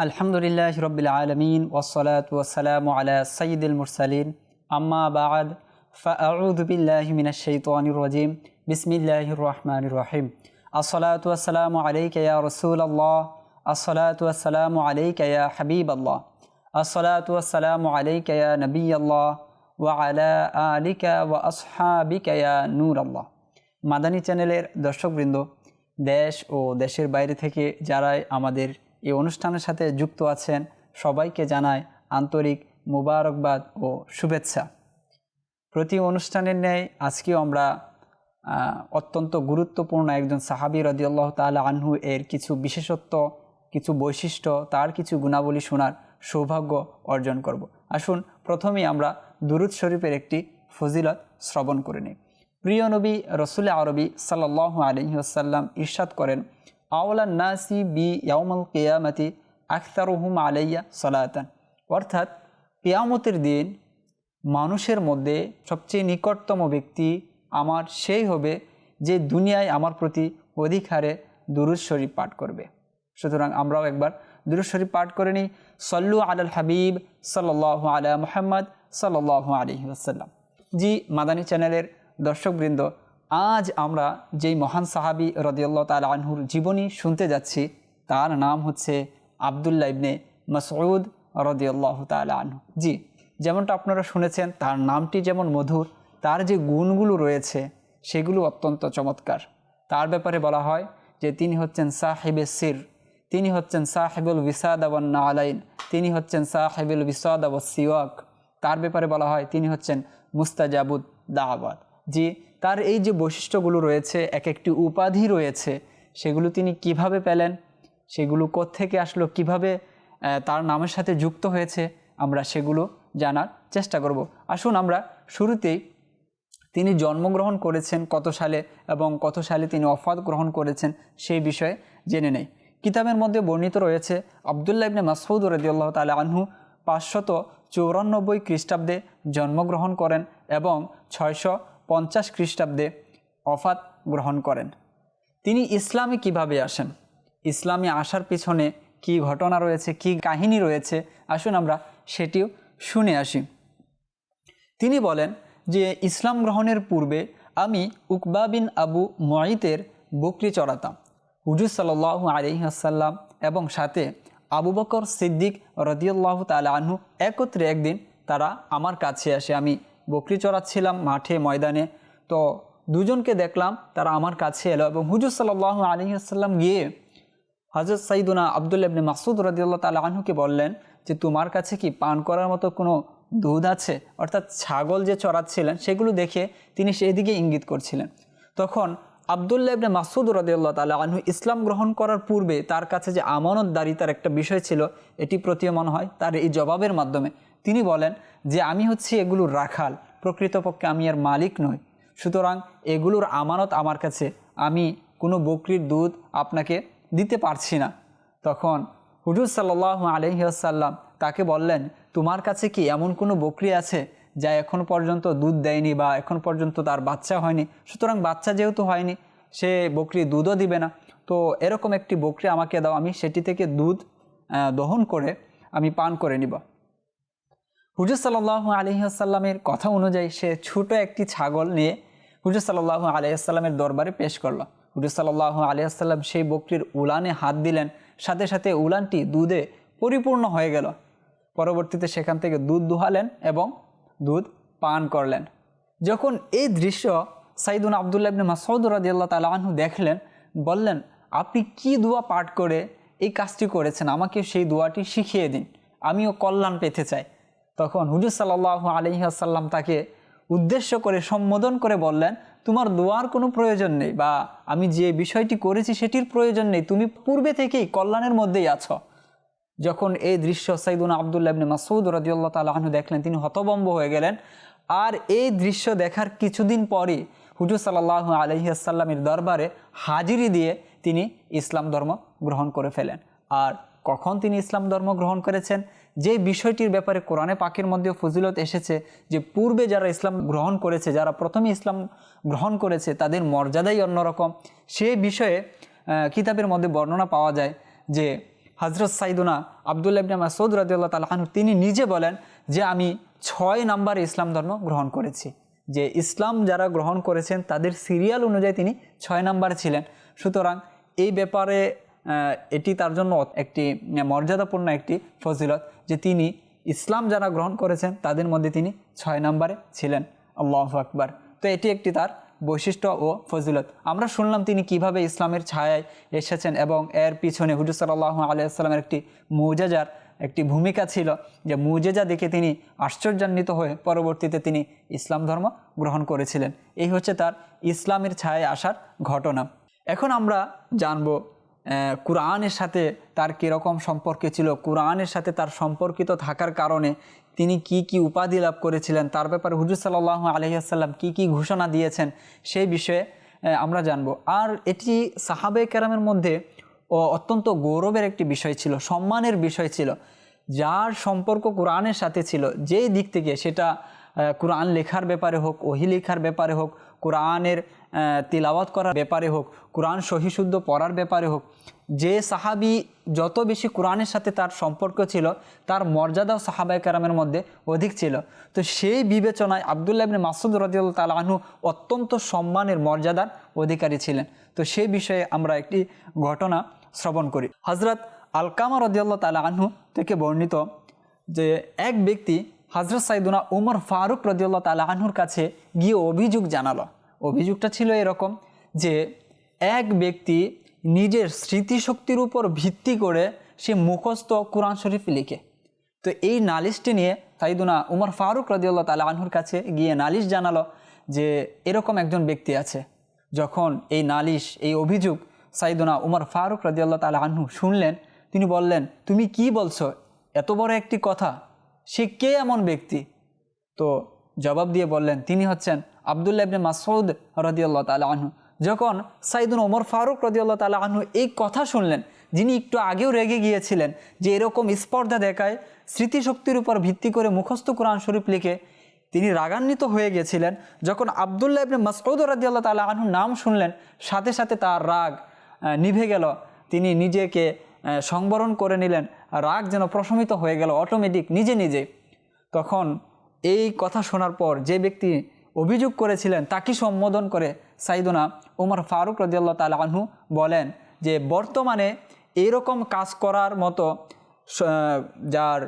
আলহামদুলিল্লাহ রবিল আলমিন ওসলাত ওসালাম আলা সঈদুল মুরসালিন আম্মা বাদ ফাউযু বিল্লাহি মিনাশ শাইতানির রাজিম বিসমিল্লাহির রহমানির রহিম আসসালাতু ওয়াসসালামু আলাইকা ইয়া রাসূলুল্লাহ আসসালাতু ওয়াসসালামু আলাইকা ইয়া হাবিবাল্লাহ আসসালাতু ওয়াসসালামু আলাইকা ইয়া নবিয়াল্লাহ ওয়া আলা আলিকা ওয়া আসহাবিকা ইয়া নূরাল্লাহ মাদানী চ্যানেলের দর্শকবৃন্দ দেশ ও দেশের বাইরে থেকে যারাই আমাদের এই অনুষ্ঠানের সাথে যুক্ত আছেন সবাইকে জানায় আন্তরিক মুবারকবাদ ও শুভেচ্ছা। প্রতি অনুষ্ঠানের ন্যায় আজকেও আমরা অত্যন্ত গুরুত্বপূর্ণ একজন সাহাবি রদিয়াল্লাহ তাআলা আনহু এর কিছু বিশেষত্ব, কিছু বৈশিষ্ট্য, তার কিছু গুণাবলী শোনার সৌভাগ্য অর্জন করব। আসুন, প্রথমেই আমরা দুরুদ শরীফের একটি ফজিলত শ্রবণ করে নিই। প্রিয় নবী, রসুল আরবি সাল্লাহ আলহিহাসাল্লাম ইরশাদ করেন আওলা নাসি বি ইয়াউমাল কেয়ামতি আখতারুহুম আলাইয়া সলাতান অর্থাৎ কেয়ামতের দিন মানুষের মধ্যে সবচেয়ে নিকটতম ব্যক্তি আমার সেই হবে যে দুনিয়ায় আমার প্রতি অধিক হারে দুরুদ শরীফ পাঠ করবে। সুতরাং আমরাও একবার দুরুদ শরীফ পাঠ করে নিই। সল্লু আলাল হাবিব সাল্লাহ আলা মুহাম্মদ সাল্লাহ আলহি আসাল্লাম জি, মাদানী চ্যানেলের দর্শকবৃন্দ আজ আমরা যেই মহান সাহাবি রদিয়াল্লাহ তাল আনহুর জীবনী শুনতে যাচ্ছি, তার নাম হচ্ছে আবদুল্লা ইবনে মসউদ রদিয়াল্লাহ তাল আনহু। জি, যেমনটা আপনারা শুনেছেন, তার নামটি যেমন মধুর, তার যে গুণগুলো রয়েছে, সেগুলো অত্যন্ত চমৎকার। তার ব্যাপারে বলা হয় যে তিনি হচ্ছেন সাহেবে সির, তিনি হচ্ছেন সাহেবুল বিসাদ আলাইন তিনি হচ্ছেন সাহেবুল বিসাদ সিওয়াক। তার ব্যাপারে বলা হয় তিনি হচ্ছেন মুস্তাজাবুদ দাওয়াত। জি তার এই যে বৈশিষ্ট্যগুলো রয়েছে, এক একটি উপাধি রয়েছে, সেগুলো তিনি কীভাবে পেলেন, সেগুলো থেকে আসলো, কীভাবে তার নামের সাথে যুক্ত হয়েছে, আমরা সেগুলো জানার চেষ্টা করব। আসুন আমরা শুরুতেই তিনি জন্মগ্রহণ করেছেন কত সালে এবং কত সালে তিনি অফাত গ্রহণ করেছেন সেই বিষয়ে জেনে নেই। কিতাবের মধ্যে বর্ণিত রয়েছে, আবদুল্লাহ ইবনে মাসউদ রদিউল্লাহ তালা আনহু পাঁচশত চৌরানব্বই খ্রিস্টাব্দে জন্মগ্রহণ করেন এবং ছয়শো পঞ্চাশ খ্রিস্টাব্দে অফাত গ্রহণ করেন। তিনি ইসলামে কীভাবে আসেন? ইসলামে আসার পিছনে কি ঘটনা রয়েছে, কি কাহিনী রয়েছে? আসুন আমরা সেটিও শুনে আসি। তিনি বলেন যে, ইসলাম গ্রহণের পূর্বে আমি উকবা বিন আবু ময়িতের বকরি চড়াতাম। হুজুর সাল্লাহ আলহিহাসাল্লাম এবং সাথে আবু বকর সিদ্দিক রদিয়াল্লাহ তাল আনহু একত্রে একদিন তারা আমার কাছে আসে। আমি বকরি চড়াচ্ছিলাম মাঠে, ময়দানে। তো দুজনকে দেখলাম, তারা আমার কাছে এলো এবং হুজুর সাল্লাহ আলহিহাসাল্লাম গিয়ে হজরত সাইদুনা আবদুল্লা ইবনে মাসুদ রদিয়াল্লাহ তাল আনহুকে বললেন যে, তোমার কাছে কি পান করার মতো কোনো দুধ আছে? অর্থাৎ ছাগল যে চড়াচ্ছিলেন, সেগুলো দেখে তিনি সেই দিকে ইঙ্গিত করছিলেন। তখন আবদুল্লাহ ইবনে মাসুদ রদিয়াল্লাহ তালা আনহু ইসলাম গ্রহণ করার পূর্বে তার কাছে যে আমানতদারিতার একটা বিষয় ছিল, এটি প্রতীয়মান হয় তার এই জবাবের মাধ্যমে। তিনি বলেন যে আমি হচ্ছি এগুলোর রাখাল, প্রকৃতপক্ষে আমি এর মালিক নই। সুতরাং এগুলোর আমানত আমার কাছে, আমি কোনো বকরির দুধ আপনাকে দিতে পারছি না। তখন হুজুর সাল্লাহ আলহিহাসাল্লাম তাকে বললেন, তোমার কাছে কি এমন কোনো বকরি আছে যা এখন পর্যন্ত দুধ দেয়নি বা এখন পর্যন্ত তার বাচ্চা হয়নি? সুতরাং বাচ্চা যেহেতু হয়নি, সে বকরি দুধও দিবে না। তো এরকম একটি বকরি আমাকে দাও, আমি সেটি থেকে দুধ দহন করে আমি পান করে নিব। হুজুর সাল্লাহ আলহিহাসাল্লামের কথা অনুযায়ী সে ছোট একটি ছাগল নিয়ে হুজুর সাল্লাহ আলহিহাসাল্লামের দরবারে পেশ করল। হুজুর সাল্লাহ আলহিহাসাল্লাম সেই বকরির উলানে হাত দিলেন, সাথে সাথে উলানটি দুধে পরিপূর্ণ হয়ে গেল। পরবর্তীতে সেখান থেকে দুধ দুহালেন এবং দুধ পান করলেন। যখন এই দৃশ্য সাইদুন আবদুল্লাহ ইবনে মাসউদ রাদিয়াল্লাহু তাআলা আনহু দেখলেন, বললেন, আপনি কি দোয়া পাঠ করে এই কাজটি করেছেন? আমাকে সেই দোয়াটি শিখিয়ে দিন। আমিও কল্যাণ পেতে চাই। তখন হুজুর সাল্লাহ আলহিহাসাল্লাম তাকে উদ্দেশ্য করে সম্বোধন করে বললেন, তোমার দোয়ার কোনো প্রয়োজন নেই বা আমি যে বিষয়টি করেছি সেটির প্রয়োজন নেই, তুমি পূর্বে থেকেই কল্যাণের মধ্যেই আছো। যখন এই দৃশ্য সাইদুন আবদুল্লাহ ইবনে মাসুদ রাদিউল্লাহ তাআলা দেখলেন, তিনি হতবম্ব হয়ে গেলেন। আর এই দৃশ্য দেখার কিছুদিন পরই হুজুর সাল্লাহ আলহিহাসাল্লামের দরবারে হাজিরি দিয়ে তিনি ইসলাম ধর্ম গ্রহণ করে ফেলেন। আর কখন তিনি ইসলাম ধর্ম গ্রহণ করেছেন? যে বিষয়টির ব্যাপারে কোরআনে পাকের মধ্যেও ফজিলত এসেছে যে পূর্বে যারা ইসলাম গ্রহণ করেছে, যারা প্রথমে ইসলাম গ্রহণ করেছে, তাদের মর্যাদাই অন্যরকম। সে বিষয়ে কিতাবের মধ্যে বর্ণনা পাওয়া যায় যে হজরত সাইদুনা আবদুল্লাহ ইবনে মাসউদ রাদিয়াল্লাহু তাআলা আনহু, তিনি নিজে বলেন যে, আমি ছয় নাম্বারে ইসলাম ধর্ম গ্রহণ করেছি। যে ইসলাম যারা গ্রহণ করেছেন, তাদের সিরিয়াল অনুযায়ী তিনি ছয় নাম্বারে ছিলেন। সুতরাং এই ব্যাপারে এটি তার জন্য একটি মর্যাদাপূর্ণ একটি ফজিলত যে তিনি ইসলাম যারা গ্রহণ করেছেন, তাদের মধ্যে তিনি ছয় নম্বরে ছিলেন। আল্লাহ আকবার। তো এটি একটি তার বৈশিষ্ট্য ও ফজিলত। আমরা শুনলাম তিনি কীভাবে ইসলামের ছায়ায় এসেছেন এবং এর পিছনে হুজুর সাল্লাহ আলিয়াস্লামের একটি মৌজাজার, একটি ভূমিকা ছিল যে মুজেজা দেখে তিনি আশ্চর্যান্বিত হয়ে পরবর্তীতে তিনি ইসলাম ধর্ম গ্রহণ করেছিলেন। এই হচ্ছে তার ইসলামের ছায়ায় আসার ঘটনা। এখন আমরা জানব কোরআনের সাথে তার কীরকম সম্পর্ক ছিল, কোরআনের সাথে তার সম্পর্কিত থাকার কারণে তিনি কি কি উপাধি লাভ করেছিলেন, তার ব্যাপারে হুজুর সাল্লাহ আলহিহাসাল্লাম কি কি ঘোষণা দিয়েছেন, সেই বিষয়ে আমরা জানব। আর এটি সাহাবে কেরামের মধ্যে ও অত্যন্ত গৌরবের একটি বিষয় ছিল, সম্মানের বিষয় ছিল। যার সম্পর্ক কোরআনের সাথে ছিল, যেই দিক থেকে সেটা কোরআন লেখার ব্যাপারে হোক, ওহি লেখার ব্যাপারে হোক কোরআনের তিলাওয়াত করার ব্যাপারে হোক, কোরআন সহিশুদ্ধ পড়ার ব্যাপারে হোক, যে সাহাবি যত বেশি কোরআনের সাথে তার সম্পর্ক ছিল, তার মর্যাদাও সাহাবাই কারামের মধ্যে অধিক ছিল। তো সেই বিবেচনায় আবদুল্লাহ মাসুদ রাজিউল তাল আনহু অত্যন্ত সম্মানের, মর্যাদার অধিকারী ছিলেন। তো সেই বিষয়ে আমরা একটি ঘটনা শ্রবণ করি। হজরত আলকামা রদিয়াল্লাহ তালা আনহু থেকে বর্ণিত যে এক ব্যক্তি হজরত সাইদুনা উমর ফারুক রদিউল্লাহ তালা আনহুর কাছে গিয়ে অভিযোগ জানালো। অভিযোগটা ছিল এরকম যে, এক ব্যক্তি নিজের স্মৃতিশক্তির উপর ভিত্তি করে সে মুখস্থ কোরআন শরীফ লিখে। তো এই নালিশটি নিয়ে সাইদুনা উমর ফারুক রদিউল্লাহ তালা আনহুর কাছে গিয়ে নালিশ জানালো যে, এরকম একজন ব্যক্তি আছে। যখন এই নালিশ, এই অভিযোগ সাইদুনা উমর ফারুক রদিয়াল্লাহ তালা আনহু শুনলেন, তিনি বললেন, তুমি কি বলছো? এত বড় একটি কথা সে কে এমন ব্যক্তি? তো জবাব দিয়ে বললেন, তিনি হচ্ছেন আবদুল্লাহ ইবনে মাসউদ রদিয়াল্লাহ তালা আনহু। যখন সাইদুন ওমর ফারুক রদিয়াল্লাহ তালা আনহু এই কথা শুনলেন, যিনি একটু আগেও রেগে গিয়েছিলেন যে এরকম স্পর্ধা দেখায়, স্মৃতিশক্তির উপর ভিত্তি করে মুখস্থ কোরআন শরীফ লিখে তিনি রাগান্বিত হয়ে গেছিলেন। যখন আবদুল্লাহ ইবনে মাসউদ রাদিয়াল্লাহু তাআলা আনহুর নাম শুনলেন, সাথে সাথে তার রাগ নিভে গেল। তিনি নিজেকে সংবরণ করে নিলেন। রাগ যেন প্রশমিত হয়ে গেল অটোমেটিক নিজে নিজে। তখন এই কথা শোনার পর যে ব্যক্তি অভিযোগ করেছিলেন, তাকে সম্বোধন করে সাইদুনা ওমর ফারুক রদিয়াল্লাহ তালা বলেন যে, বর্তমানে এইরকম কাজ করার মতো যার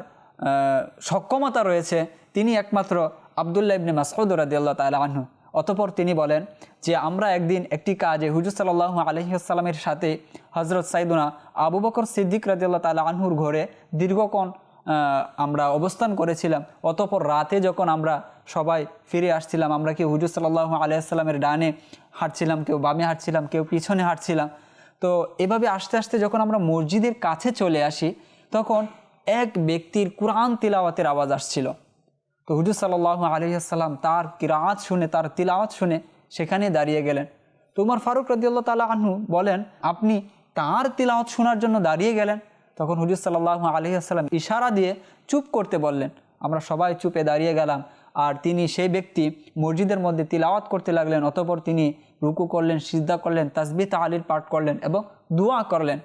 সক্ষমতা রয়েছে, তিনি একমাত্র আবদুল্লাহ ইবনে মাসউদ রাদিয়াল্লাহ তাআলা আনহু। অতপর তিনি বলেন যে আমরা একদিন একটি কাজে হুজুর সাল্লাল্লাহু আলাইহি সাথে হজরত সাইদুনা আবু বকর সিদ্দিক রাদিয়াল্লাহ তাআলা আনহুর ঘরে দীর্ঘক্ষণ আমরা অবস্থান করেছিলাম। অতপর রাতে যখন আমরা সবাই ফিরে আসছিলাম, আমরা কেউ হুজুর সাল্লাল্লাহু আলাইহি ডানে হাঁটছিলাম, কেউ বামে হাঁটছিলাম, কেউ পিছনে হাঁটছিলাম। তো এভাবে আস্তে আস্তে যখন আমরা মসজিদের কাছে চলে আসি, তখন এক ব্যক্তির কোরআন তিলাওয়াতের আওয়াজ আসছিল। তো হুজুর সাল্লাহ আলহিহাসাল্লাম তার কিরাত শুনে, তার তিলাওয়াত শুনে সেখানে দাঁড়িয়ে গেলেন। তো উমর ফারুক রদিয়াল্লাহ তালা আনহু বলেন, আপনি তার তিলাওয়াত শোনার জন্য দাঁড়িয়ে গেলেন? তখন হুজুর সাল্লাহ আলহিহাসাল্লাম ইশারা দিয়ে চুপ করতে বললেন, আমরা সবাই চুপে দাঁড়িয়ে গেলাম। আর তিনি সেই ব্যক্তি মসজিদের মধ্যে তিলাওয়াত করতে লাগলেন, অতপর তিনি রুকু করলেন, সিজদা করলেন তাসবি তালির পাঠ করলেন এবং দোয়া করলেন।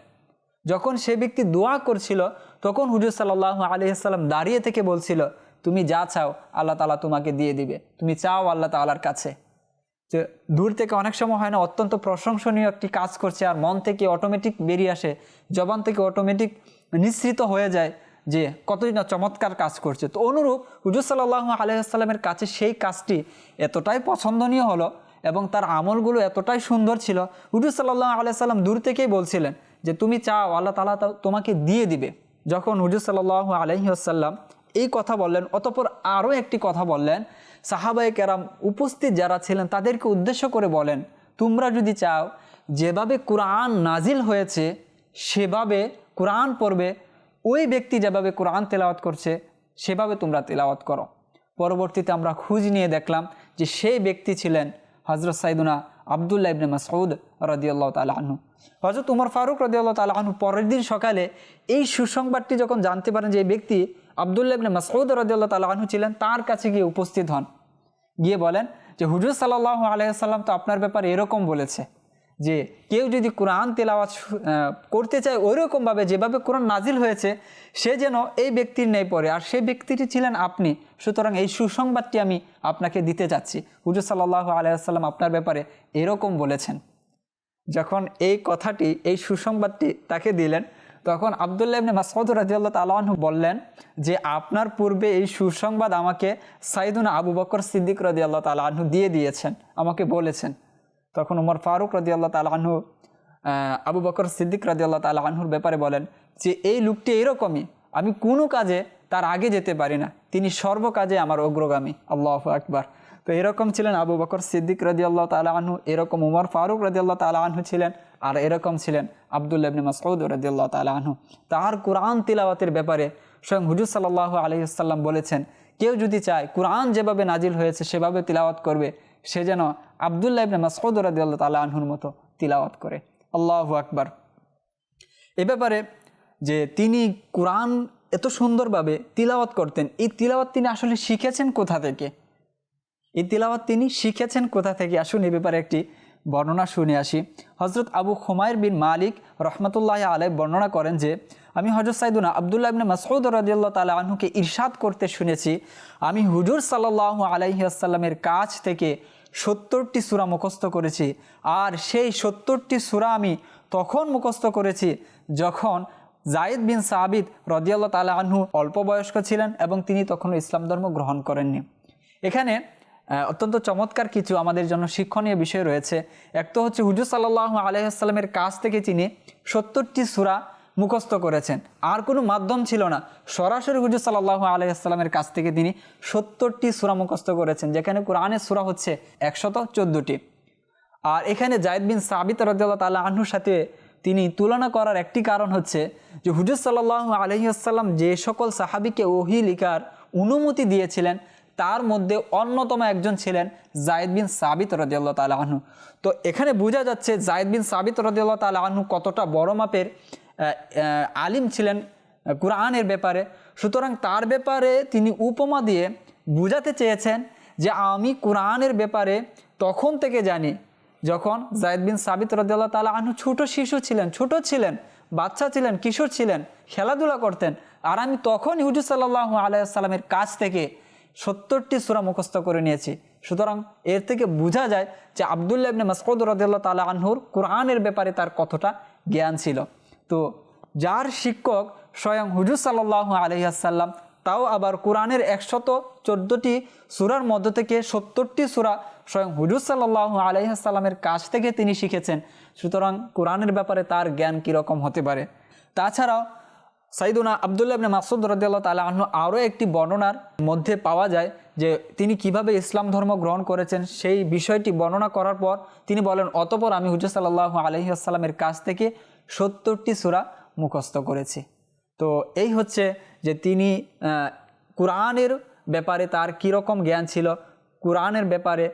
যখন সে ব্যক্তি দোয়া করছিল, তখন হুজুর সাল্লাহ আলহিহাল্লাম দাঁড়িয়ে থেকে বলছিল তুমি যা চাও আল্লাহ তালা তোমাকে দিয়ে দিবে। তুমি চাও আল্লাহ তালার কাছে। যে দূর থেকে অনেক সময় হয় না, অত্যন্ত প্রশংসনীয় একটি কাজ করছে আর মন থেকে অটোমেটিক বেরিয়ে আসে, জবান থেকে অটোমেটিক নিঃসৃত হয়ে যায় যে কতই না চমৎকার কাজ করছে। তো অনুরূপ হুজুর সাল্লাহ আলহিহাস্লামের কাছে সেই কাজটি এতটাই পছন্দনীয় হলো এবং তার আমলগুলো এতটাই সুন্দর ছিল। হুজুর সাল্লাহ আলাইসাল্লাম দূর থেকেই বলছিলেন যে, তুমি চাও আল্লাহ তালা তোমাকে দিয়ে দিবে। যখন হুজুর সাল্লাহ আলহিহাসাল্লাম এই কথা বললেন, অতপর আরও একটি কথা বললেন সাহাবাই কেরাম উপস্থিত যারা ছিলেন তাদেরকে উদ্দেশ্য করে বলেন, তোমরা যদি চাও যেভাবে কোরআন নাজিল হয়েছে, সেভাবে কোরআন পড়বে, ওই ব্যক্তি যেভাবে কোরআন তেলাওয়াত করছে, সেভাবে তোমরা তেলাওয়াত করো। পরবর্তীতে আমরা খুঁজ নিয়ে দেখলাম যে সেই ব্যক্তি ছিলেন হজরত সাইদুনা আবদুল্লাহ ইবনে মাসউদ রদিয়াল্লাহ তালা আনহু। হজরত উমর ফারুক রদিয়াল্লাহ তালা আনহু পরের দিন সকালে এই সুসংবাদটি যখন জানতে পারেন যে এই ব্যক্তি আবদুল্লাহ ইবনে মাসউদ রদিয়াল্লাহ তালা আনহু ছিলেন, তার কাছে গিয়ে উপস্থিত হন। গিয়ে বলেন যে, হুজুর সাল্লাহ আলাইসাল্লাম তো আপনার ব্যাপারে এরকম বলেছে যে, কেউ যদি কোরআন তেলাওয়াত করতে চায় ওইরকমভাবে যেভাবে কোরআন নাজিল হয়েছে, সে যেন এই ব্যক্তির নেই পড়ে। আর সেই ব্যক্তিটি ছিলেন আপনি। সুতরাং এই সুসংবাদটি আমি আপনাকে দিতে চাচ্ছি হুজুর সাল্লাহ আলাইসাল্লাম আপনার ব্যাপারে এরকম বলেছেন। যখন এই কথাটি, এই সুসংবাদটি তাকে দিলেন তখন আবদুল্লাহ ইবনে মাসউদ রাজিয়াল্লাহ তালাহু বললেন যে, আপনার পূর্বে এই সুসংবাদ আমাকে সাইদুন আবু বকর সিদ্দিক রাজিয়াল্লাহ তালাহু দিয়ে দিয়েছেন, আমাকে বলেছেন। তখন উমর ফারুক রাজিয়াল্লাহ তালাহু আবু বকর সিদ্দিক রাজিয়াল্লাহ তালাহুর ব্যাপারে বলেন যে, এই লোকটি এরকমই, আমি কোনো কাজে তার আগে যেতে পারি না, তিনি সর্বকাজে আমার অগ্রগামী। আল্লাহ আকবার। তো এরকম ছিলেন আবু বকর সিদ্দিক রদি আল্লাহ তালা আনহু, এরকম উমর ফারুক রদি আল্লাহ তালা আনহু ছিলেন। আর এরকম ছিলেন আবদুল্লাহ ইবনে মাসউদ রদি আল্লাহ তালা আনহু। তার কোরআন তিলাওয়াতের ব্যাপারে স্বয়ং হুজুর সাল্লাহ আলহিহাল্লাম বলেছেন, কেউ যদি চায় কোরআন যেভাবে নাজিল হয়েছে সেভাবে তিলাওয়াত করবে, সে যেন আবদুল্লাহ ইবনে মাসউদ রদি আল্লাহ তালা আনহুর মতো তিলাওয়াত করে। আল্লাহু আকবার। এ ব্যাপারে যে তিনি কোরআন এত সুন্দরভাবে তিলাওয়াত করতেন, এই তিলাওয়াত তিনি আসলে শিখেছেন কোথা থেকে? এই তিলাওয়াত তিনি শিখেছেন কোথা থেকে? আসুন এ ব্যাপারে একটি বর্ণনা শুনে আসি। হজরত আবু খুমায়ের বিন মালিক রহমতুল্লাহ আলাই বর্ণনা করেন যে, আমি হজরত সাইদুনা আবদুল্লাহ ইবনে মাসউদ রাজিয়াল্লাহ তালা আনহুকে ইরশাদ করতে শুনেছি। আমি হুজুর সাল্লাহ আলাইহি আসাল্লামের কাছ থেকে সত্তরটি সূরা মুখস্থ করেছি। আর সেই সত্তরটি সূরা আমি তখন মুখস্থ করেছি যখন জায়েদ বিন সাবিদ রদিয়াল্লাহ তালা আনহু অল্প বয়স্ক ছিলেন এবং তিনি তখনও ইসলাম ধর্ম গ্রহণ করেননি। এখানে অত্যন্ত চমৎকার কিছু আমাদের জন্য শিক্ষণীয় বিষয় রয়েছে। এক তো হচ্ছে হুজুর সাল্লাহ আলহামের কাছ থেকে তিনি সত্তরটি সুরা মুখস্থ করেছেন। আর কোনো মাধ্যম ছিল না। সরাসরি হুজুর সাল্লাহ আলহামের কাছ থেকে তিনি সত্তরটি সুরা মুখস্থ করেছেন, যেখানে কোরআনের সুরা হচ্ছে একশত চোদ্দোটি। আর এখানে জায়দ বিন সাবিত রদাল্লাহ তাল্লাহ আহ্নুর সাথে তিনি তুলনা করার একটি কারণ হচ্ছে যে হুজুর সাল্লাহ আলহিহাসাল্লাম যে সকল সাহাবিকে ওহি লিখার অনুমতি দিয়েছিলেন তার মধ্যে অন্যতম একজন ছিলেন জায়দ বিন সাবিত রদিয়াল্লাহ তালা আহ্নু তো এখানে বোঝা যাচ্ছে জায়দ বিন সাবিত রদিয়াল্লাহ তালা আহ্নু কতটা বড় মাপের আলিম ছিলেন কোরআনের ব্যাপারে। সুতরাং তার ব্যাপারে তিনি উপমা দিয়ে বুঝাতে চেয়েছেন যে আমি কোরআনের ব্যাপারে তখন থেকে জানি যখন জায়দ বিন সাবিত রদাল্লাহ তালা আনহু ছোট শিশু ছিলেন, ছোট ছিলেন, বাচ্চা ছিলেন, কিশোর ছিলেন, খেলাধুলা করতেন। আর আমি তখন হুজুর সাল্লাহ আলাইসাল্লামের কাছ থেকে সত্তরটি সুরা মুখস্থ করে নিয়েছি। সুতরাং এর থেকে বোঝা যায় যে আবদুল্লাহ ইবনে মাসউদ রদাল্লাহ তালা আনহুর কোরআনের ব্যাপারে তার কতটা জ্ঞান ছিল। তো যার শিক্ষক স্বয়ং হুজুর সাল্লাহ আলহিহাসাল্লাম তাও আবার কোরআনের একশত চোদ্দোটি সুরার মধ্য থেকে সত্তরটি সুরা স্বয়ং হুজুর সাল্লাহ আলহিহাসাল্লামের কাছ থেকে তিনি শিখেছেন। সুতরাং কোরআনের ব্যাপারে তার জ্ঞান কীরকম হতে পারে। তাছাড়াও সাইদুনা আবদুল্লাহ ইবনে মাসুদ রদিয়াল্লাহ তালা আহ্ন আরও একটি বর্ণনার মধ্যে পাওয়া যায় যে তিনি কীভাবে ইসলাম ধর্ম গ্রহণ করেছেন, সেই বিষয়টি বর্ণনা করার পর তিনি বলেন, অতপর আমি হুজুর সাল্লাহ আলহিহাসাল্লামের কাছ থেকে সত্তরটি সুরা মুখস্থ করেছি। তো এই হচ্ছে যে তিনি কোরআনের ব্যাপারে তার কীরকম জ্ঞান ছিল, কোরআনের ব্যাপারে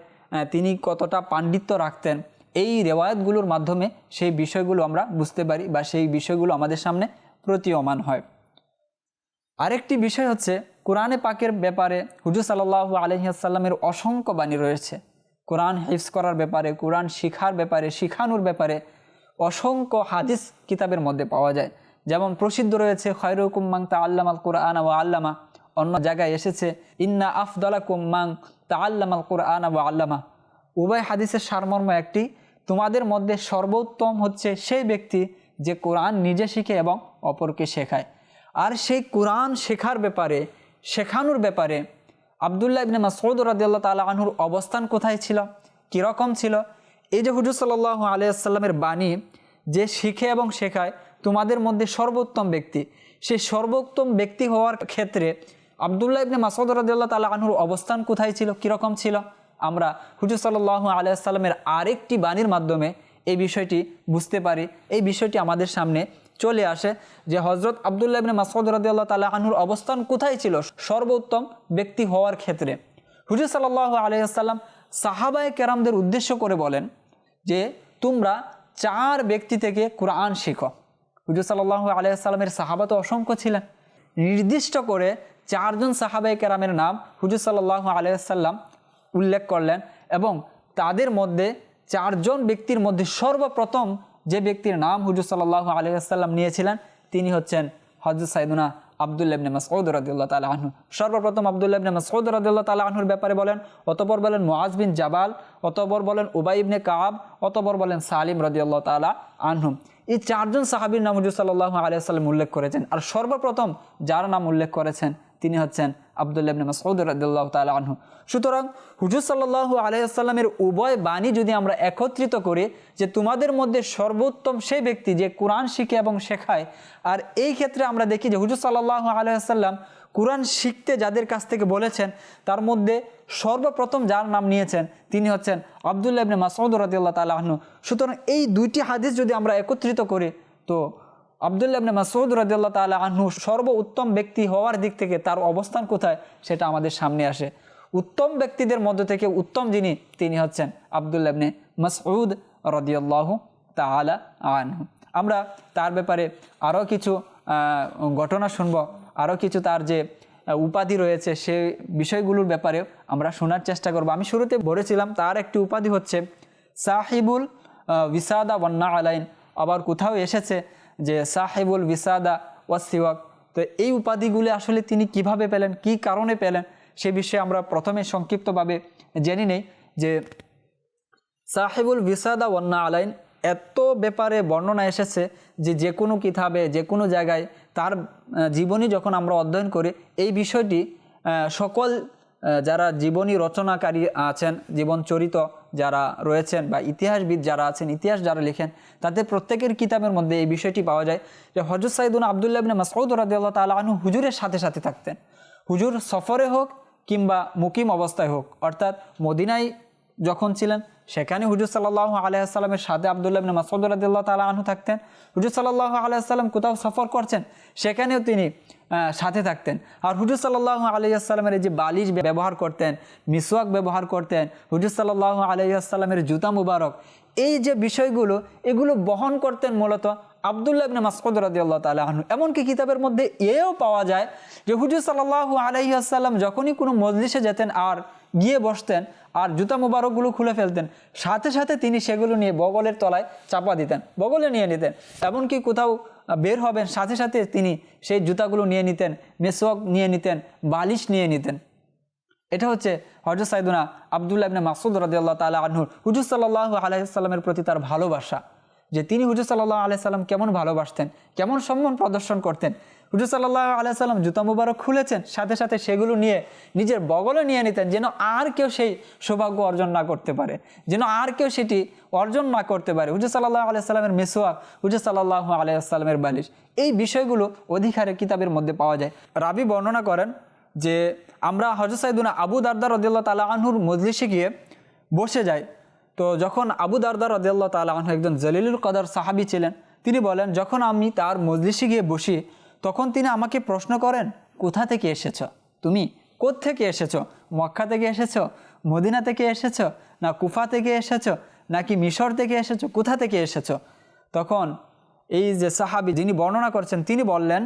তিনি কতটা পাণ্ডিত্য রাখতেন, এই রেওয়ায়তগুলোর মাধ্যমে সেই বিষয়গুলো আমরা বুঝতে পারি বা সেই বিষয়গুলো আমাদের সামনে প্রতীয়মান হয়। আরেকটি বিষয় হচ্ছে, কোরআনে পাকের ব্যাপারে হুজুর সাল্লাহ আলহিহাসাল্লামের অসংখ্য বাণী রয়েছে। কোরআন হিফস করার ব্যাপারে, কোরআন শিখার ব্যাপারে, শিখানোর ব্যাপারে অসংখ্য হাদিস কিতাবের মধ্যে পাওয়া যায়। যেমন প্রসিদ্ধ রয়েছে, খয়রুকুম মাং তা আল্লাম আল কোরআন ও আল্লামা। অন্য জায়গায় এসেছে, ইন্না আফদলাকুম মাং তা আল্লাম আল কোরআন ও আল্লামা। উভয় হাদিসের সারমর্ম একটি, তোমাদের মধ্যে সর্বোত্তম হচ্ছে সেই ব্যক্তি যে কোরআন নিজে শিখে এবং অপরকে শেখায়। আর সেই কোরআন শেখার ব্যাপারে, শেখানোর ব্যাপারে আবদুল্লাহ ইবনে মাসউদ রাদিয়াল্লাহু তাআলা আনহুর অবস্থান কোথায় ছিল? কীরকম ছিল? এই যে হুজুর সাল্লাল্লাহু আলাইহি আসাল্লামের বাণী যে শিখে এবং শেখায় তোমাদের মধ্যে সর্বোত্তম ব্যক্তি। সেই সর্বোত্তম ব্যক্তি হওয়ার ক্ষেত্রে আবদুল্লাহ ইবনে মাসউদ রাদিয়াল্লাহু তাআলা আনহুর অবস্থান কোথায় ছিল? কীরকম ছিল? আমরা হুজুর সাল্লাল্লাহু আলাইহি সাল্লামের আরেকটি বাণীর মাধ্যমে এই বিষয়টি বুঝতে পারি। এই বিষয়টি আমাদের সামনে চলে আসে যে হজরত আবদুল্লাহ ইবনে মাসউদ রাদিয়াল্লাহু তাআলা আনহুর অবস্থান কোথায় ছিল? সর্বোত্তম ব্যক্তি হওয়ার ক্ষেত্রে। হুজুর সাল্লাল্লাহু আলাইহি সাহাবায়ে কেরামদের উদ্দেশ্য করে বলেন যে, তোমরা চার ব্যক্তি থেকে কোরআন শিখো। হুজুর সাল্লাল্লাহু আলাইহি সাহাবা তো অসংখ্য ছিলেন। নির্দিষ্ট করে চারজন সাহাবায়ে কেরামের নাম হুজুর সাল্লাল্লাহু আলাইহি উল্লেখ করলেন এবং তাদের মধ্যে চারজন ব্যক্তির মধ্যে সর্বপ্রথম যে ব্যক্তির নাম হুজুর সাল্লাহ আলহাম নিয়েছিলেন, তিনি হচ্ছেন হজরত সাইদুনা আবদুল্লাহ ইবনে মাসউদ রাদিয়াল্লাহু তাআলা আনহু। সর্বপ্রথম আবদুল্লাহ ইবনে মাসউদ রাদিয়াল্লাহু তাআলা আনহুর ব্যাপারে বলেন, অতপর বলেন মুআজ বিন জাবাল, অতঃপর বলেন উবাই ইবনে কাব অতঃপর বলেন সালিম রাদিয়াল্লাহু তাআলা আনহু। এই চারজন সাহাবীর নাম হুজুর সাল্লাল্লাহু আলাইহি সাল্লাম উল্লেখ করেছেন। আর সর্বপ্রথম যার নাম উল্লেখ করেছেন তিনি হচ্ছেন আবদুল্লাহ ইবনে মাসউদ রাদিয়াল্লাহু তাআলা আনহু। সুতরাং হুজুর সাল্লাল্লাহু আলাইহি সাল্লামের উভয় বাণী যদি আমরা একত্রিত করি যে তোমাদের মধ্যে সর্বোত্তম সেই ব্যক্তি যে কোরআন শিখে এবং শেখায়, আর এই ক্ষেত্রে আমরা দেখি যে হুজুর সাল্লাল্লাহু আলাইহি সাল্লাম কোরআন শিখতে যাদের কাছ থেকে বলেছেন, তার মধ্যে সর্বপ্রথম যার নাম নিয়েছেন তিনি হচ্ছেন আবদুল্লাহ ইবনে মাসউদ রাদিয়াল্লাহু তাআলা আনহু। সুতরাং এই দুইটি হাদিস যদি আমরা একত্রিত করি, তো আবদুল্লাহ ইবনে মাসউদ রাদিয়াল্লাহু তাআলা আনহু সর্ব উত্তম ব্যক্তি হওয়ার দিক থেকে তার অবস্থান কোথায় সেটা আমাদের সামনে আসে। উত্তম ব্যক্তিদের মধ্য থেকে উত্তম যিনি, তিনি হচ্ছেন আবদুল্লাহ মাসউদ রাদিয়াল্লাহু তাআলা আনহু। আমরা তার ব্যাপারে আরও কিছু ঘটনা শুনব আরও কিছু তার যে উপাধি রয়েছে সে বিষয়গুলোর ব্যাপারে আমরা শোনার চেষ্টা করব। আমি শুরুতে বলেছিলাম, তার একটি উপাধি হচ্ছে সাহিবুল বিসাদা ওয়ান্না আলাইন। আবার কোথাও এসেছে যে সাহেবুল বিসাদা ওয়াসিওয়াক তো এই উপাধিগুলি আসলে তিনি কীভাবে পেলেন, কি কারণে পেলেন, সে বিষয়ে আমরা প্রথমে সংক্ষিপ্তভাবে জেনে নেই যে সাহেবুল বিসাদা ওয়ান্না আলাইন এত ব্যাপারে বর্ণনা এসেছে যে যে কোনো কিতাবে, যে কোনো জায়গায় তার জীবনী যখন আমরা অধ্যয়ন করি, এই বিষয়টি সকল যারা জীবনী রচনাকারী আছেন জীবন চরিত যারা রয়েছেন বা ইতিহাসবিদ যারা আছেন, ইতিহাস যারা লেখেন, তাদের প্রত্যেকের কিতাবের মধ্যে এই বিষয়টি পাওয়া যায় যে হজরত সাইদুন আবদুল্লাহ ইবনে মাসউদ রাদিয়াল্লাহু তাআলা আনহু হুজুরের সাথে সাথে থাকতেন। হুজুর সফরে হোক কিংবা মুকিম অবস্থায় হোক, অর্থাৎ মদিনায় যখন ছিলেন, সেখানে হুজুর সাল্লাহ আলাইসাল্লামের সাথে আবদুল্লাহ ইবনে মাসউদ তাআলা আনহু থাকতেন। হুজুর সাল্লাহ আলাইসাল্লাম কোথাও সফর করছেন, সেখানেও তিনি সাথে থাকতেন। আর হুজুর সাল্লাহ আলাইসাল্লামের যে বালিশ ব্যবহার করতেন, মিসওয়াক ব্যবহার করতেন, হুজুর সাল্লাহ আলাইসাল্লামের জুতা মুবারক, এই যে বিষয়গুলো, এগুলো বহন করতেন মূলত আবদুল্লাহ ইবনে মাসউদ রাদিয়াল্লাহু তাআলা এমনকি কিতাবের মধ্যে এও পাওয়া যায় যে হুজুর সাল্লাল্লাহু আলাইহি যখনই কোনো মজলিসে যেতেন আর গিয়ে বসতেন আর জুতা মোবারকগুলো খুলে ফেলতেন। সাথে সাথে তিনি সেগুলো নিয়ে বগলের তলায় চাপা দিতেন, বগলে নিয়ে নিতেন। এমনকি কোথাও বের হবেন, সাথে সাথে তিনি সেই জুতাগুলো নিয়ে নিতেন, মেসওয়াক নিয়ে নিতেন, বালিশ নিয়ে নিতেন। এটা হচ্ছে হজরত সাইদুনা আবদুল্লাহ ইবনে মাসুদ রাদিয়াল্লাহু তাআলা আনহুর। হুজুর সাল্লাল্লাহু আলাইহি সাল্লামের প্রতি তার ভালোবাসা। যে তিনি হুজুর সাল্লাল্লাহু আলাইহি সাল্লাম কেমন ভালোবাসতেন, কেমন সম্মান প্রদর্শন করতেন হুজুর সাল্লাল্লাহু আলাইহি সাল্লাম জুতা মুবারক খুলেছেন, সাথে সাথে সেগুলো নিয়ে নিজের বগলে নিয়ে নিতেন, যেন আর কেউ সেই সৌভাগ্য অর্জন না করতে পারে, যেন আর কেউ সেটি অর্জন না করতে পারে। হুজুর সাল্লাল্লাহু আলাইহি সাল্লামের মেসোয়াক হুজুর সাল্লাল্লাহু আলাইহি সাল্লামের বালিশ, এই বিষয়গুলো অধিকারে কিতাবের মধ্যে পাওয়া যায়। রাবি বর্ণনা করেন যে, আমরা হজরত সাইদুনা আবু দারদার রদিয়াল্লাহ তালা আনহুর মজলিসে গিয়ে বসে যাই, তো যখন আবু দারদার রদিয়াল্লাহ তালা আনহু একজন জলিলুল কদর সাহাবি ছিলেন, তিনি বলেন, যখন আমি তার মজলিসে গিয়ে বসি তখন তিনি আমাকে প্রশ্ন করেন, কোথা থেকে এসেছ? তুমি থেকে এসেছ? মক্কা থেকে এসেছ? মদিনা থেকে এসেছ? না কুফা থেকে এসেছ? নাকি মিশর থেকে এসেছ? কোথা থেকে এসেছ? তখন এই যে সাহাবি যিনি বর্ণনা করছেন, তিনি বললেন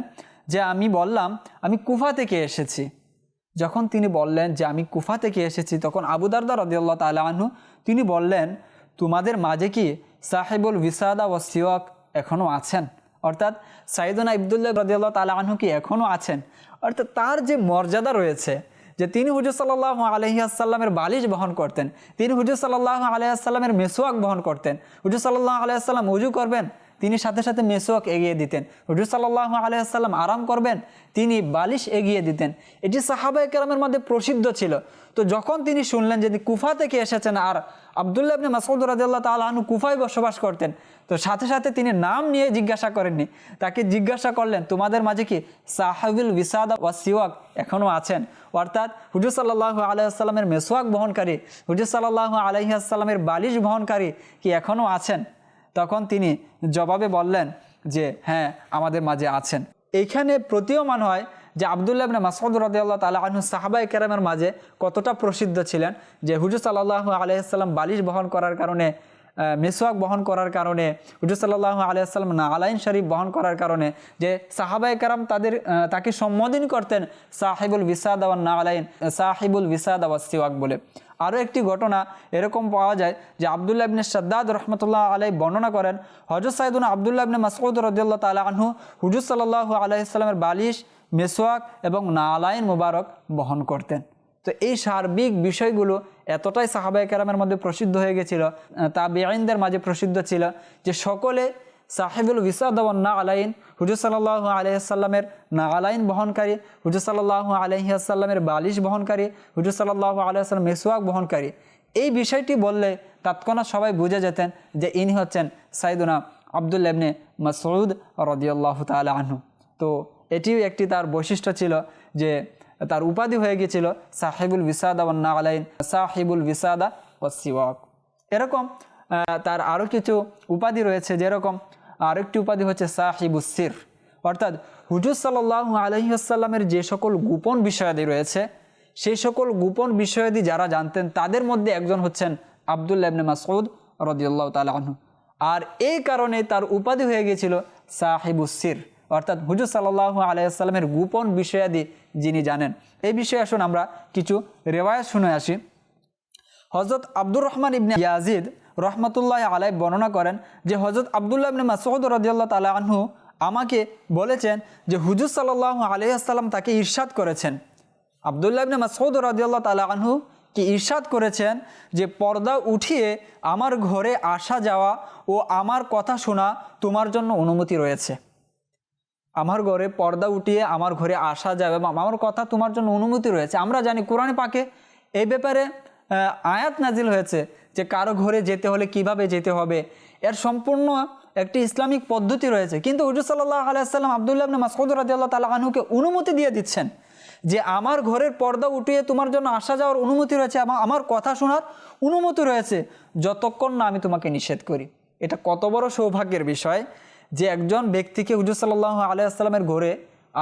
যে, আমি বললাম, আমি কুফা থেকে এসেছি। যখন তিনি বললেন যে, আমি কুফা থেকে এসেছি, তখন আবুদারদা রদিয়াল্লাহ তালা আনহু, তিনি বললেন, তোমাদের মাঝে কি সাহেবুল বিসাদা ও সিওয়াক এখনও আছেন? অর্থাৎ সাইদুনা ইবদুল্লাহ রদিয়াল্লাহ তালা আনহু কি এখনও আছেন? অর্থাৎ তার যে মর্যাদা রয়েছে, যে তিনি হুজুর সাল্লাহ আলহিহাসাল্লামের বালিশ বহন করতেন, তিনি হুজুর সাল্লাহ আলহিহাসাল্লামের মেসোয়াক বহন করতেন, হুজুর সাল্লাহ আলহিহাসাল্লাম উজু করবেন, তিনি সাথে সাথে মেসোয়াক এগিয়ে দিতেন, হুজুর সাল্লাহ আলহিহাসাল্লাম আরাম করবেন, তিনি বালিশ এগিয়ে দিতেন। এটি সাহাবা কেরামের মধ্যে প্রসিদ্ধ ছিল। তো যখন তিনি শুনলেন যে কুফা থেকে এসেছেন, আর আবদুল্লাহ আপনি মাসউদ রাদিয়াল্লাহ তাআলা আনহু কুফায় বসবাস করতেন তো সাথে সাথে তিনি নাম নিয়ে জিজ্ঞাসা করেননি। তাকে জিজ্ঞাসা করলেন, তোমাদের মাঝে কি সাহাবিল বিসাদা ওয়া সিওয়াক এখনও আছেন? অর্থাৎ হুজুর সাল্লাহ আলাইসাল্লামের মেসোয়াক বহনকারী, হুজুর সাল্লাহ আলহিহাসাল্লামের বালিশ বহনকারী কি এখনও আছেন? তখন তিনি জবাবে বললেন যে হ্যাঁ আমাদের মাঝে আছেন। এইখানে প্রতীয়মান হয় যে আবদুল্লাহ ইবনে মাসউদ রাদিয়াল্লাহু তাআলা আনহু সাহাবায়ে কেরামের মাঝে কতটা প্রসিদ্ধ ছিলেন যে হুজুর সাল্লাল্লাহু আলাইহি বালিশ বহন করার কারণে মেসোয়াক বহন করার কারণে, হুজুর সাল্লাহ আলিয়াল্লাম না আলাইন শরীফ বহন করার কারণে যে সাহাবাই কারাম তাদের তাকে সম্বোধন করতেন, সাহিবুল বিসাদ আওয়ান না আলাইন, সাহিবুল বিসাদ আওয়া সিওয়াক বলে। আরও একটি ঘটনা এরকম পাওয়া যায় যে আবদুল্লাহ ইবনে সাদ্দাদ রহমতুল্লাহ আলাই বর্ণনা করেন হজরত সাইদুন আবদুল্লাহ ইবনে মাসউদ রদিয়াল্লাহ তালা আনহু হুজুর সাল্লাহ আলাইসাল্লামের বালিশ, মেসোয়াক এবং না নালাইন মুবারক বহন করতেন। তো এই সার্বিক বিষয়গুলো এতটাই সাহাবাই কেরামের মধ্যে প্রসিদ্ধ হয়ে গেছিল তা বেআইনদের মাঝে প্রসিদ্ধ ছিল যে সকলে সাহেবুল বিসাদন না আলাইন হুজুর সাল্লাহ আলহিসাল্লামের না আলাইন বহনকারী, হুজুর সাল্লাহ আলহিহাসাল্লামের বালিশ বহনকারী, হুজুর সাল্লাহ আলহিহাল্লাম মেসোয়াক বহনকারী। এই বিষয়টি বললে তৎক্ষণাৎ সবাই বুঝে যেতেন যে ইনি হচ্ছেন সাইদুনা আবদুল্লা ইবনে রদিয়াল্লাহ তালা আনহু। তো এটিও একটি তার বৈশিষ্ট্য ছিল যে তার উপাধি হয়ে গিয়েছিল সাহেবুল বিসাদা ও না আলাইন সাহেবুল বিসাদা ও সিওয়াক। এরকম তার আরও কিছু উপাধি রয়েছে যেরকম, আরেকটি উপাধি হচ্ছে সাহিবুসির অর্থাৎ হুজুর সাল্লাহ আলহিহাসাল্লামের যে সকল গোপন বিষয়াদি রয়েছে, সেই সকল গোপন বিষয়াদি যারা জানতেন, তাদের মধ্যে একজন হচ্ছেন আবদুল্লাহ ইবনে মাসউদ রদিয়াল্লাহ তালা আর এই কারণে তার উপাধি হয়ে গিয়েছিল সাহিবুসির অর্থাৎ হুজুর সাল্লাহ আলাইসাল্লামের গোপন বিষয়াদি যিনি জানেন। এই বিষয়ে আসুন আমরা কিছু রেওয়ায়ত শুনে আসি। হজরত আব্দুর রহমান ইবনে ইয়াজিদ রহমতুল্লাহ আলাই বর্ণনা করেন যে হজরত আবদুল্লাহ ইবনে মাসউদ রাজিয়াল্লাহ তালা আনহু আমাকে বলেছেন যে, হুজুর সাল্লাহ আলাইসাল্লাম তাকে ইরশাদ করেছেন। আবদুল্লাহ ইবনে মাসউদ রাজিয়াল্লাহ তালা আনহু কি ইরশাদ করেছেন যে, পর্দা উঠিয়ে আমার ঘরে আসা যাওয়া ও আমার কথা শোনা তোমার জন্য অনুমতি রয়েছে। আমার ঘরে পর্দা উঠিয়ে আমার ঘরে আসা যাবে। এবং আমার কথা তোমার জন্য অনুমতি রয়েছে। আমরা জানি কোরআনে পাকে এই ব্যাপারে আয়াত নাজিল হয়েছে যে কারও ঘরে যেতে হলে কীভাবে যেতে হবে। এর সম্পূর্ণ একটি ইসলামিক পদ্ধতি রয়েছে। কিন্তু হুজুর সাল্লাহ আলাইসাল্লাম আবদুল্লাহ ইবনে মাসউদ রাদিয়াল্লাহু তাআলা আনহুকে অনুমতি দিয়ে দিচ্ছেন যে আমার ঘরের পর্দা উঠিয়ে তোমার জন্য আসা যাওয়ার অনুমতি রয়েছে এবং আমার কথা শোনার অনুমতি রয়েছে। যতক্ষণ না আমি তোমাকে নিষেধ করি। এটা কত বড় সৌভাগ্যের বিষয়। যে একজন ব্যক্তিকে হুজুর সাল্লাহ আলাইসাল্লামের ঘরে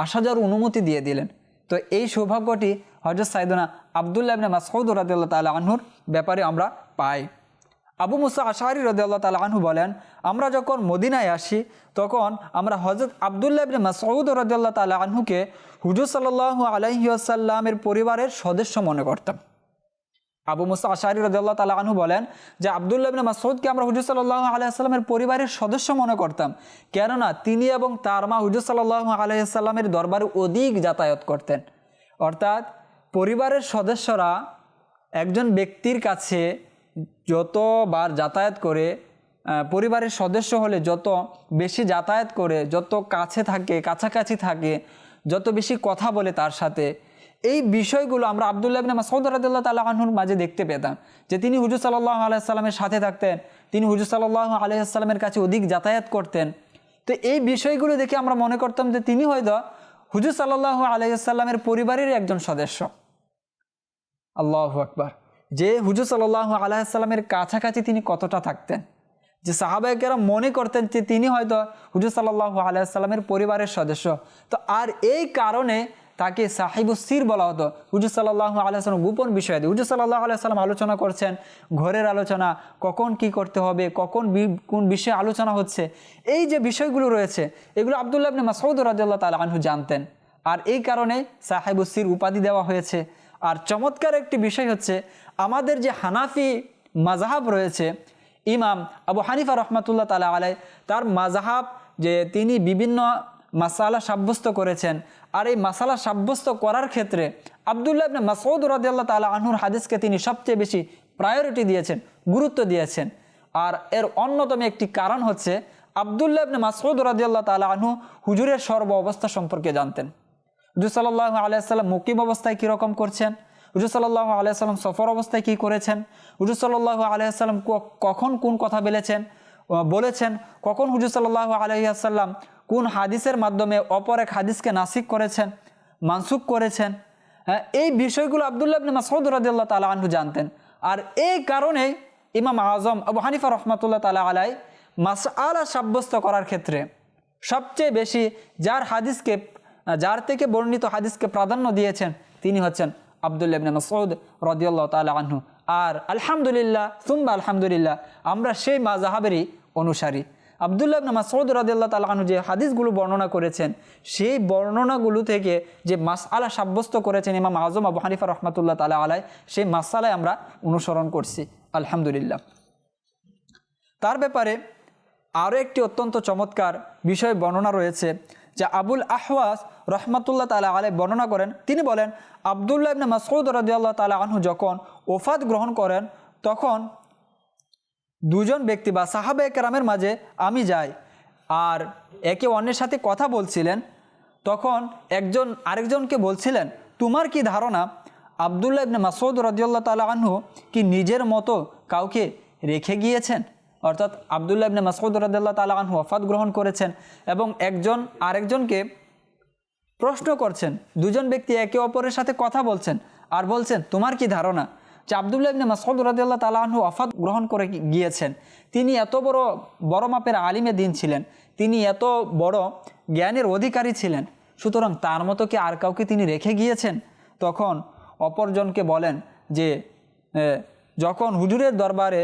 আসা যাওয়ার অনুমতি দিয়ে দিলেন। তো এই সৌভাগ্যটি হজরত সাইদুনা আবদুল্লাহ ইবনে মাসউদ রাদিয়াল্লাহু তাআলা আনহুর ব্যাপারে আমরা পাই। আবু মুসা আশারি রদিয়াল্লাহ তালা আনহু বলেন, আমরা যখন মদিনায় আসি, তখন আমরা হজরত আবদুল্লাহ ইবনে মাসউদ রদিয়াল্লাহ তালা আনহুকে হুজুর সাল্লাহ আলাইসাল্লামের পরিবারের সদস্য মনে করতাম। আবু মুসা আশারি রদিয়াল্লাহ তালা আনহু বলেন যে আবদুল্লাহ ইবনে মাসউদকে আমরা হুজুর সাল্লাহ আলাইসাল্লামের পরিবারের সদস্য মনে করতাম। কেননা তিনি এবং তার মা হুজুর সাল্লাহ আলাইসাল্লামের দরবারে অধিক যাতায়াত করতেন। অর্থাৎ পরিবারের সদস্যরা একজন ব্যক্তির কাছে যতবার যাতায়াত করে পরিবারের সদস্য হলে যত বেশি যাতায়াত করে, যত কাছে থাকে, কাছাকাছি থাকে, যত বেশি কথা বলে তার সাথে এই বিষয়গুলো আমরা আবদুল্লাহ ইবনে মাসউদ রাদিয়াল্লাহু তাআলা মাঝে দেখতে পেতাম যে তিনি হুজুর সাল্লাল্লাহু আলাইহি সাল্লামের সাথে থাকতেন, তিনি হুজুর সাল্লাল্লাহু আলাইহি সাল্লামের কাছে অধিক যাতায়াত করতেন। তো এই বিষয়গুলো দেখে আমরা মনে করতাম যে তিনি হয়তো হুজুর সাল্লাল্লাহু আলাইহি সাল্লামের পরিবারের একজন সদস্য। আল্লাহ আকবার। যে হুজুর সাল্লাহ আলাইসাল্লামের কাছাকাছি তিনি কতটা থাকতেন। যে সাহাবাহিকেরা মনে করতেন যে তিনি হয়তো হুজুর সাল্লাহ আলাইসাল্লামের পরিবারের সদস্য। তো আর এই কারণে তাকে সাহিবুসির বলা হতো। হুজুর সাল্লাহ আলাইসাল্লাম গোপন বিষয় দিয়ে। হুজুর সাল্লাহ আলাইসাল্লাম আলোচনা করছেন, ঘরের আলোচনা, কখন কি করতে হবে, কখন কোন বিষয়ে আলোচনা হচ্ছে। এই যে বিষয়গুলো রয়েছে, এগুলো আবদুল্লাহ ইবনে মাসউদ রাদিয়াল্লাহু তাআলা আনহু জানতেন। আর এই কারণে সাহেবুসির উপাধি দেওয়া হয়েছে। আর চমৎকার একটি বিষয় হচ্ছে, আমাদের যে হানাফি মাজাহাব রয়েছে, ইমাম আবু হানিফা রহমাতুল্লাহ তালা আলাই তার মাজাহাব যে তিনি বিভিন্ন মাসালা সাব্যস্ত করেছেন। আর এই মাসালা সাব্যস্ত করার ক্ষেত্রে আবদুল্লাহ ইবনে মাসউদ রাদিয়াল্লাহ তালা আনহুর হাদিসকে তিনি সবচেয়ে বেশি প্রায়োরিটি দিয়েছেন, গুরুত্ব দিয়েছেন। আর এর অন্যতম একটি কারণ হচ্ছে আবদুল্লাহ ইবনে মাসউদ রাদিয়াল্লাহ তালা আনহু হুজুরের সর্ব অবস্থা সম্পর্কে জানতেন। হুজুর সাল্লাহ আলাইসাল্লাম মুকিম অবস্থায় কীরকম করছেন? হুজুর সাল্লাহ সফর অবস্থায় কী করেছেন? হুজুর সাল্লাহ কখন কোন কথা বলেছেন? বলেছেন, কখন হুজুর সাল্লাহ কোন হাদিসের মাধ্যমে অপর এক হাদিসকে নাসিক করেছেন মানসুক করেছেন? হ্যাঁ এই বিষয়গুলো আবদুল্লাহ ইবনে মাসউদ রাদিয়াল্লাহ তাআলা আনহু জানতেন। আর এই কারণে ইমাম আজম আবু হানিফা রহমাতুল্লাহ তালা আলাই মাসআলা সাব্যস্ত করার ক্ষেত্রে সবচেয়ে বেশি যার হাদিসকে, যার থেকে বর্ণিত হাদিসকে প্রাধান্য দিয়েছেন তিনি হচ্ছেন আবদুল্লাহ ইবনে মাসউদ রদিয়াল্লাহ তালা আনহু। আর আলহামদুলিল্লাহ সুম্বা আলহামদুলিল্লাহ, আমরা সেই মাজাহাবেরই অনুসারী। আবদুল্লাহ ইবনে মাসউদ রাদিয়াল্লাহু তাআলা আনহু যে হাদিসগুলো বর্ণনা করেছেন, সেই বর্ণনাগুলো থেকে যে মাসআলা সাব্যস্ত করেছেন ইমাম আজম আবু হানিফা রহমাতুল্লাহ তাআলা আলাই সেই মাসালায় আমরা অনুসরণ করছি। আলহামদুলিল্লাহ। তার ব্যাপারে আরও একটি অত্যন্ত চমৎকার বিষয় বর্ণনা রয়েছে, যে আবুল আহওয়াস রহমাতুল্লাহ তালা আলাই বর্ণনা করেন। তিনি বলেন, আবদুল্লাহ ইবনে মাসউদ রাদিয়াল্লাহু তাআলা আনহু যখন ওফাত গ্রহণ করেন, তখন দুজন ব্যক্তি বা সাহাবে কেরামের মাঝে আমি যাই। আর একে অন্যের সাথে কথা বলছিলেন। তখন একজন আরেকজনকে বলছিলেন, তোমার কি ধারণা? আবদুল্লাহ ইবনে মাসউদ রাদিয়াল্লাহু তাআলা আনহু কি নিজের মতো কাউকে রেখে গিয়েছেন? অর্থাৎ আবদুল্লাহ ইবনে মাসউদ রাদিয়াল্লাহু তাআলা আনহু ওয়াফাত গ্রহণ করেছেন এবং একজন আরেকজনকে প্রশ্ন করছেন। দুজন ব্যক্তি একে অপরের সাথে কথা বলছেন আর বলছেন, তোমার কি ধারণা? যে আবদুল্লাহ ইবনে মাসউদ রাদিয়াল্লাহু তাআলা আনহু ওয়াফাত গ্রহণ করে গিয়েছেন। তিনি এত বড় বড় মাপের আলিমে দিন ছিলেন। তিনি এত বড় জ্ঞানের অধিকারী ছিলেন। সুতরাং তার মতো কি আর কাউকে তিনি রেখে গিয়েছেন? তখন অপরজনকে বলেন যে যখন হুজুরের দরবারে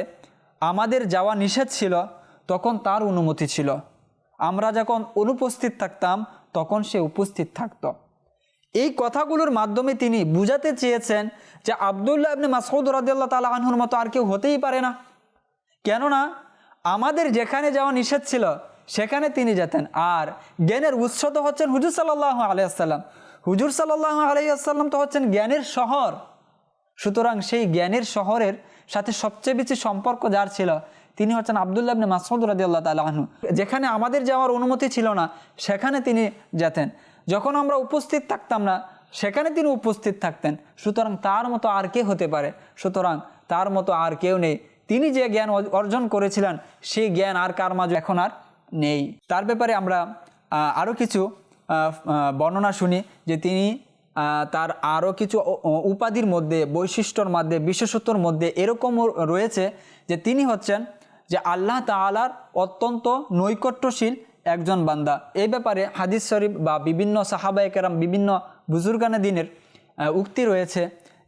আমাদের যাওয়া নিষেধ ছিল, তখন তার অনুমতি ছিল। আমরা যখন অনুপস্থিত থাকতাম, তখন সে উপস্থিত থাকতো। এই কথাগুলোর মাধ্যমে তিনি বুঝাতে চেয়েছেন যে আবদুল্লাহ ইবনে মাসউদ রাদিয়াল্লাহু তাআলা আনহুর মতো আর কেউ হতেই পারে না। কেননা আমাদের যেখানে যাওয়া নিষেধ ছিল, সেখানে তিনি যেতেন। আর জ্ঞানের উৎস তো হচ্ছেন হুজুর সাল্লাহ আলাইসাল্লাম হুজুর সাল্লাহ আলাইসাল্লাম তো হচ্ছেন জ্ঞানের শহর। সুতরাং সেই জ্ঞানের শহরের সাথে সবচেয়ে বেশি সম্পর্ক যার ছিল, তিনি হচ্ছেন আবদুল্লাহ ইবনে মাসউদ রাদিয়াল্লাহু তাআলা যেখানে আমাদের যাওয়ার অনুমতি ছিল না, সেখানে তিনি যেতেন। যখন আমরা উপস্থিত থাকতাম না, সেখানে তিনি উপস্থিত থাকতেন। সুতরাং তার মতো আর কে হতে পারে? সুতরাং তার মতো আর কেউ নেই। তিনি যে জ্ঞান অর্জন করেছিলেন, সেই জ্ঞান আর কার মাঝে এখন আর নেই। তার ব্যাপারে আমরা আরও কিছু বর্ণনা শুনি যে তিনি তার আরও কিছু উপাধির মধ্যে, বৈশিষ্ট্যর মধ্যে, বিশেষত্বর মধ্যে এরকমও রয়েছে যে তিনি হচ্ছেন যে আল্লাহ তাআলার অত্যন্ত নৈকট্যশীল একজন বান্দা। এই ব্যাপারে হাদিস শরীফ বা বিভিন্ন সাহাবায়ে কেরাম বিভিন্ন বুজুর্গানা দিনের উক্তি রয়েছে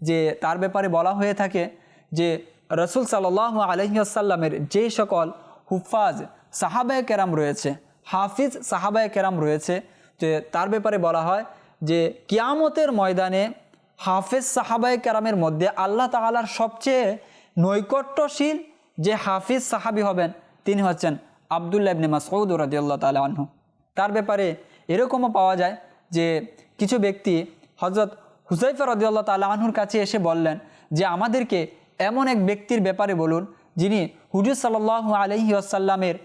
যে তার ব্যাপারে বলা হয়ে থাকে যে রসুল সাল্লাহ আলহিসাল্লামের যে সকল হুফাজ সাহাবায়ে কেরাম রয়েছে, হাফিজ সাহাবায় কেরাম রয়েছে, যে তার ব্যাপারে বলা হয় যে কিয়ামতের ময়দানে হাফেজ সাহাবায়ে কেরামের মধ্যে আল্লাহ তাআলার সবচেয়ে নৈকট্যশীল যে হাফিজ সাহাবি হবেন, তিনি হচ্ছেন আবদুল্লাহ ইবনে মাসউদ রাদিয়াল্লাহু তাআলা আনহু। তার ব্যাপারে এরকমও পাওয়া যায় যে কিছু ব্যক্তি হজরত হুসাইফা রদিয়াল্লাহ তালা আনহুর কাছে এসে বললেন যে, আমাদেরকে এমন এক ব্যক্তির ব্যাপারে বলুন যিনি হুজুর সাল্লাহ আলহি আসাল্লামের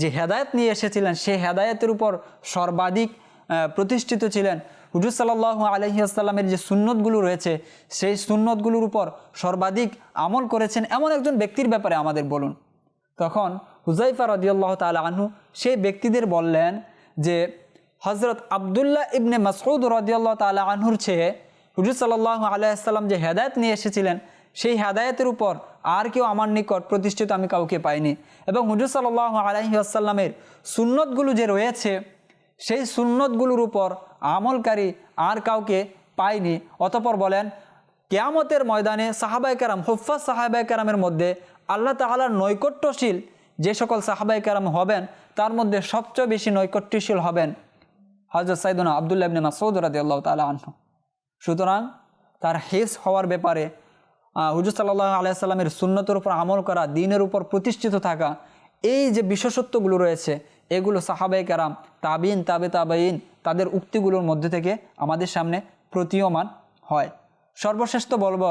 যে হেদায়েত নিয়ে এসেছিলেন, সে হেদায়েতের উপর সর্বাধিক প্রতিষ্ঠিত ছিলেন। হুজুর সাল্লাহ আলহি আসাল্লামের যে সুন্নতগুলো রয়েছে, সেই সুন্নতগুলোর উপর সর্বাধিক আমল করেছেন এমন একজন ব্যক্তির ব্যাপারে আমাদের বলুন। তখন হুজাইফা রদিয়াল্লাহ তালা আনহু সেই ব্যক্তিদের বললেন যে হজরত আবদুল্লাহ ইবনে মাসউদ রদিয়াল্লাহ তালা আনহুর চেয়ে হুজুর সাল্লাহ আলাইসাল্লাম যে হেদায়ত নিয়ে এসেছিলেন, সেই হেদায়তের উপর আর কেউ আমার নিকট প্রতিষ্ঠিত আমি কাউকে পাইনি। এবং হুজুর সাল্লাহ আলহি আসাল্লামের সুন্নতগুলো যে রয়েছে, সেই সুন্নতগুলোর উপর আমলকারী আর কাউকে পাইনি। অতপর বলেন, কেয়ামতের ময়দানে সাহাবাই কেরাম হুফাজ সাহাবাই কেরামের মধ্যে আল্লাহ তাআলার নৈকট্যশীল যে সকল সাহাবাই কেরাম হবেন, তার মধ্যে সবচেয়ে বেশি নৈকট্যশীল হবেন হজরত সাইদুনা আবদুল্লাহ ইবনে মাসউদ রাদিয়াল্লাহু তাআলা আনহু। সুতরাং তার হেস হওয়ার ব্যাপারে হুজুর সাল্লাহ আলাইসাল্লামের সুন্নতের উপর আমল করা দিনের উপর প্রতিষ্ঠিত থাকা, এই যে বিশেষত্বগুলো রয়েছে, এগুলো সাহাবাই কারাম তাবিন তাবে তাবাইন তাদের উক্তিগুলোর মধ্যে থেকে আমাদের সামনে প্রতীয়মান হয়। সর্বশেষ তো বলব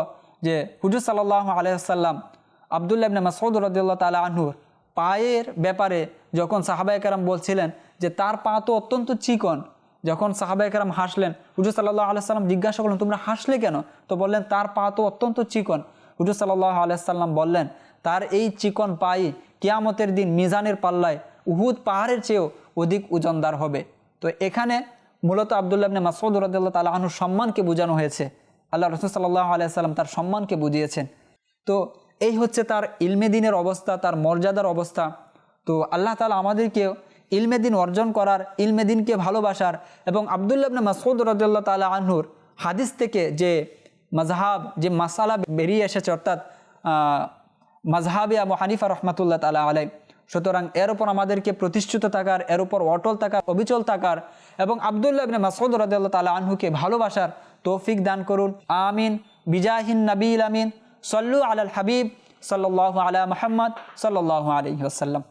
যে হুজুর সাল্লাহ আলাইসাল্লাম আবদুল্লাহ ইবনে মাসউদ রদিয়াল্লাহ তালা আনহুর পায়ের ব্যাপারে যখন সাহাবাই কারাম বলছিলেন যে তার পা তো অত্যন্ত চিকন, যখন সাহাবাই কারাম হাসলেন, হুজুর সাল্লাহ আলাইসাল্লাম জিজ্ঞাসা করলেন, তোমরা হাসলে কেন? তো বললেন, তার পা তো অত্যন্ত চিকন। হুজুর সাল্লাহ আলাইসাল্লাম বললেন, তার এই চিকন পাই কিয়ামতের দিন মিজানের পাল্লায় উহুদ পাহাড়ের চেয়েও অধিক ওজনদার হবে। তো এখানে মূলত আবদুল্লাহ ইবনে মাসউদ রাদিয়াল্লাহু তাআলা সম্মানকে বোঝানো হয়েছে। আল্লাহ রসুল সাল্লাহ আলাইসাল্লাম তার সম্মানকে বুঝিয়েছেন। তো এই হচ্ছে তার ইলমে দিনের অবস্থা, তার মর্যাদার অবস্থা। তো আল্লাহ তালা আমাদেরকেও ইলমে দিন অর্জন করার, ইলমে দিনকে ভালোবাসার এবং আবদুল্লাহ ইবনে মাসউদ রাদিয়াল্লাহু তাআলা আনহুর হাদিস থেকে যে মাজহাব যে মাসালা বেরিয়ে এসেছে অর্থাৎ মাজহাবে আবু হানিফা রহমাতুল্লাহ তালা আলাই সুতরাং এর উপর আমাদেরকে প্রতিষ্ঠিত থাকার, এর উপর অটল থাকার, অবিচল থাকার এবং আবদুল্লাহ ইবনে মাসউদ রাদিয়াল্লাহু তাআলা আনহুকে ভালোবাসার তৌফিক দান করুন। আমিন। বিজাহিন নবীল আমিন। সল্লু আলাল হাবিব সাল্লাল্লাহু আলা মুহাম্মদ সাল্লাল্লাহু আলাইহি ওয়াসাল্লাম